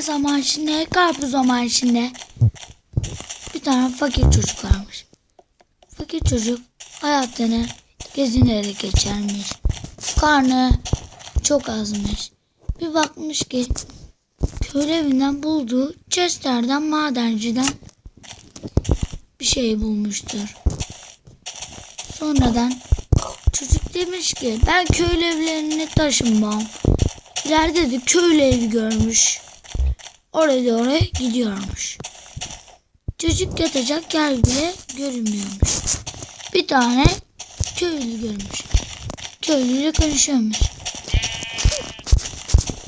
Her zaman içinde, karpuz zaman içinde. Bir tane fakir çocuk varmış. Fakir çocuk hayatını gezinerek geçermiş. Karnı çok azmış. Bir bakmış ki köylü evinden bulduğu chestlerden madenciden bir şey bulmuştur. Sonradan çocuk demiş ki ben köylü evlerine taşınmam. İleride de köylü evi görmüş. Oraya oraya gidiyormuş. Çocuk yatacak yer bile görünmüyormuş. Bir tane köylü görmüş. Köylüyle konuşuyormuş.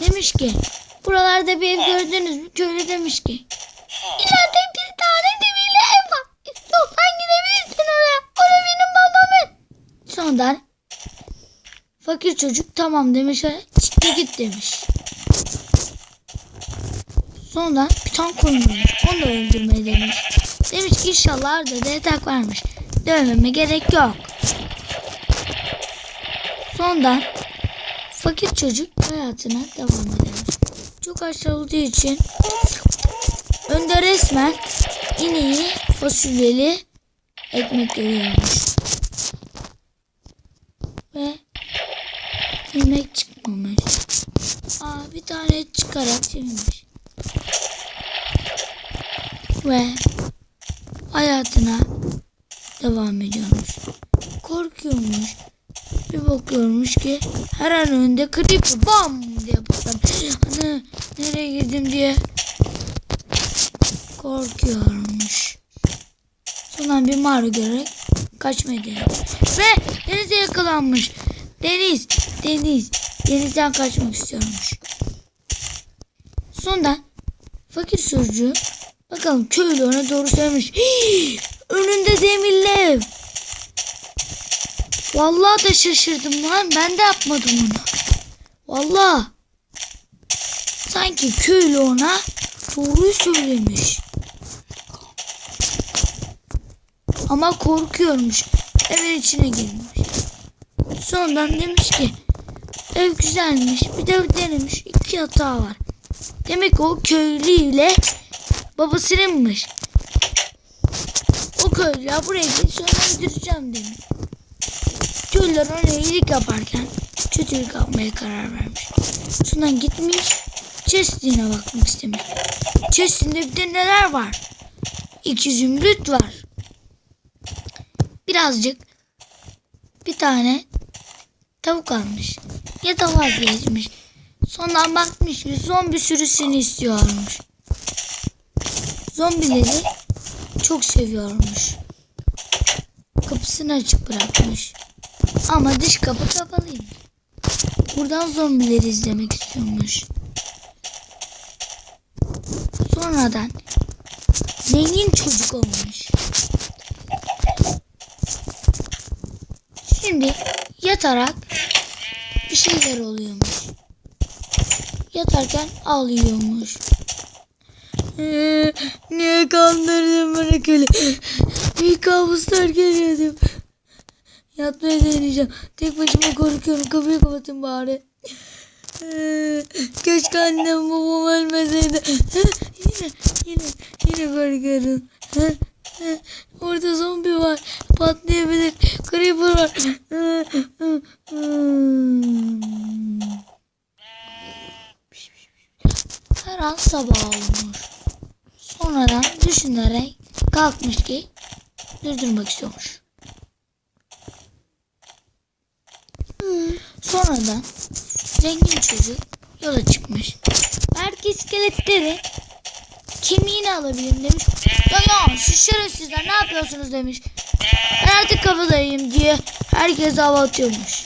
Demiş ki buralarda bir ev gördünüz mü? Köylü demiş ki İleride bir tane demirli ev var. İstiyorsan gidebilirsin oraya. Orada benim babamın. Sonradan fakir çocuk tamam demiş çıktı git demiş. Sonra bir tane koyun. Onu da öldürmeyi demiş. Demiş ki inşallah Arda da yatak varmış. Dövmeme gerek yok. Sonradan fakir çocuk hayatına devam edermiş. Çok aşağı olduğu için önde resmen ineği fasulyeli ekmek görüyormuş. Ve yemek çıkmamış. Aa, bir tane çıkarak yemiş. Ve hayatına devam ediyormuş. Korkuyormuş. Bir bakıyormuş ki her an önünde creeper bam diye patlamış. Hani nereye girdim diye korkuyormuş. Sonra bir mağara görerek deniyor. Ve denize yakalanmış. Deniz, deniz, denizden kaçmak istiyormuş. Sonra fakir çocuğu bakalım köylü ona doğru söylemiş. "Hii, önünde demirli. Vallahi da şaşırdım lan. Ben de yapmadım onu. Vallahi. Sanki köylü ona doğruyu söylemiş. Ama korkuyormuş. Evin içine girmiş. Sonradan demiş ki ev güzelmiş. Bir de denemiş. iki yatağı var. Demek o köylü ile babasınınmış. O köylüler buraya gelip sonra öldüreceğim demiş. Köylüler ona iyilik yaparken kötülük yapmaya karar vermiş. Sonra gitmiş chestine bakmak istemiş. Chestinde bir de neler var? İki zümrüt var. Birazcık bir tane tavuk almış. Ya da vazgeçmiş. Sonra bakmış ki zombi sürüsünü istiyormuş. Zombileri çok seviyormuş. Kapısını açık bırakmış. Ama dış kapı kapalıymış. Buradan zombileri izlemek istiyormuş. Sonradan zengin çocuk olmuş. Şimdi yatarak bir şeyler oluyormuş. Yatarken ağlıyormuş. Ee, niye kandırdın beni köle? Büyük kabuslar görüyordum. Yatmaya deneyeceğim. Tek başıma korkuyorum. Kapıyı kapatın bari. Ee, keşke annem babam ölmeseydi. yine, yine, yine korkuyorum. Orada zombi var. Patlayabilir. Creeper var. Her an sabah olmuş. Sonradan düşünerek kalkmış ki durdurmak istiyormuş. Sonradan zengin çocuk yola çıkmış. Belki iskeletleri kemiğini alabilirim demiş. Ya ya siz şerefsizler ne yapıyorsunuz demiş. Ben artık kafadayım diye herkes hava atıyormuş.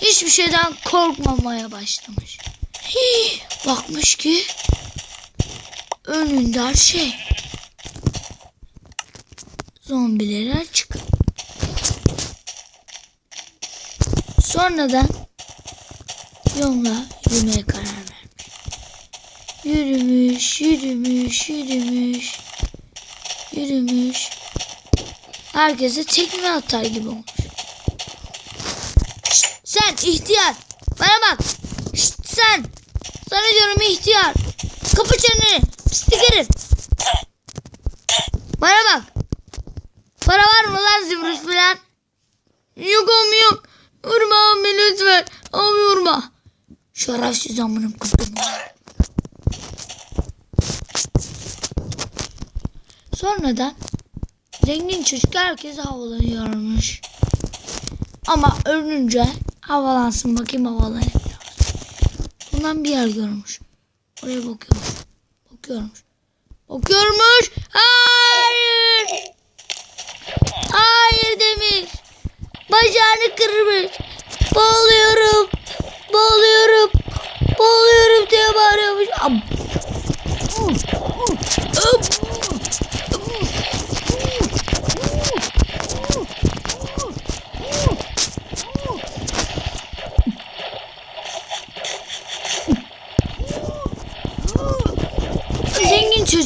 Hiçbir şeyden korkmamaya başlamış. Hii, bakmış ki önünde her şey. Zombileri açık. Sonradan yoluna yürümeye karar vermiş. Yürümüş, yürümüş, yürümüş, yürümüş. Herkese tekme atar gibi olmuş. Şşt, sen ihtiyar. Bana bak. Şşt, sen. Sana diyorum ihtiyar. Kapı çeneni. Pislik. Bana bak. Para var mı lan zıbrış falan? Yok oğlum yok. Vurma abi lütfen. Abi vurma. Şerefsiz amınım kızım. Sonradan zengin çocuk herkes havalanıyormuş. Ama ölünce havalansın bakayım havalanıyor. Ondan bir yer görmüş. Oraya bakıyormuş. Bakıyormuş. Bakıyormuş.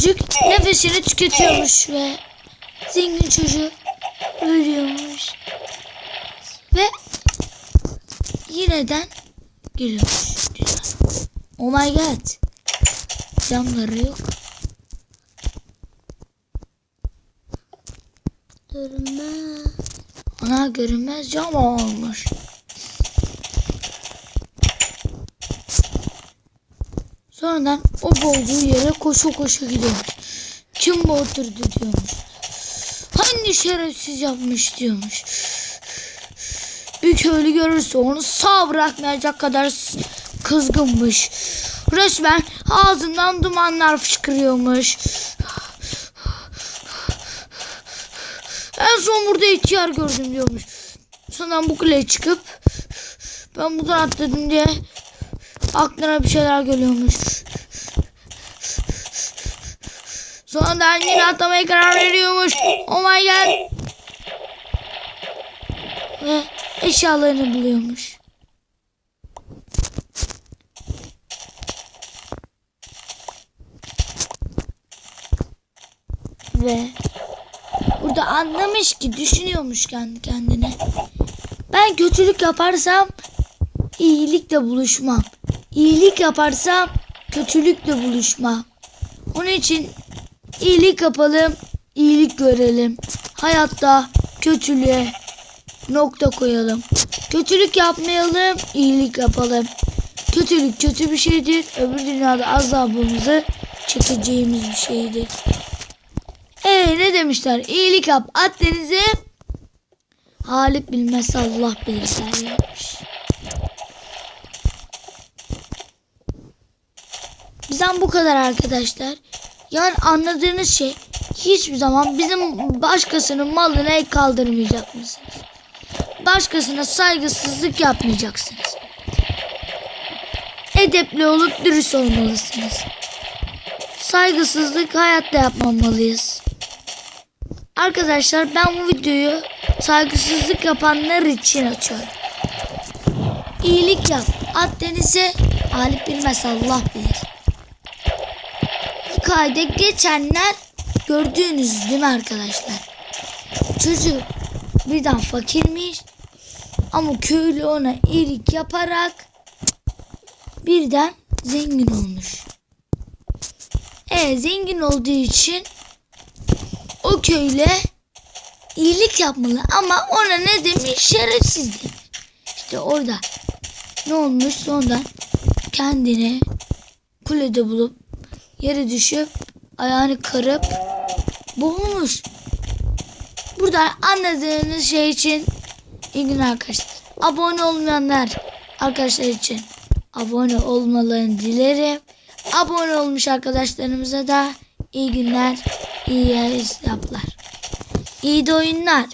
Çocuk nefesini tüketiyormuş ve zengin çocuk ölüyormuş. Ve yineden geliyormuş. Oh my god. Camları yok. Görünmez. Ana görünmez cam olmuş. Sonradan o boğduğu yere koşu koşu gidiyormuş. Kim bu oturdu diyormuş. Hangi şerefsiz yapmış diyormuş. Bir köylü görürse onu sağ bırakmayacak kadar kızgınmış. Resmen ağzından dumanlar fışkırıyormuş. En son burada ihtiyar gördüm diyormuş. Sonra bu kuleye çıkıp ben buradan atladım diye aklına bir şeyler geliyormuş. Sonradan yine atlamaya karar veriyormuş. Oh my god. Ve eşyalarını buluyormuş. Ve burada anlamış ki düşünüyormuş kendi kendine. Ben kötülük yaparsam iyilikle buluşmam. İyilik yaparsam kötülükle buluşmam. Onun için iyilik yapalım, iyilik görelim. Hayatta kötülüğe nokta koyalım. Kötülük yapmayalım, iyilik yapalım. Kötülük kötü bir şeydir. Öbür dünyada azabımızı çekeceğimiz bir şeydir. Ee ne demişler? İyilik yap at denize. Halip bilmez Allah bilir derlermiş. Bizden bu kadar arkadaşlar. Yani anladığınız şey hiçbir zaman bizim başkasının malına el kaldırmayacak mısınız? Başkasına saygısızlık yapmayacaksınız. Edepli olup dürüst olmalısınız. Saygısızlık hayatta yapmamalıyız. Arkadaşlar ben bu videoyu saygısızlık yapanlar için açıyorum. İyilik yap. At denize Alip bilmez Allah bilir. Hikayede geçenler gördüğünüz değil mi arkadaşlar? Çocuk birden fakirmiş ama köylü ona iyilik yaparak birden zengin olmuş. E zengin olduğu için o köyle iyilik yapmalı ama ona ne demiş şerefsiz demiş. İşte orada ne olmuş sonradan kendini kulede bulup yere düşüp ayağını kırıp boğulmuş. Burada anladığınız şey için iyi günler arkadaşlar. Abone olmayanlar arkadaşlar için abone olmalarını dilerim. Abone olmuş arkadaşlarımıza da iyi günler, iyi yaplar. İyi de oyunlar.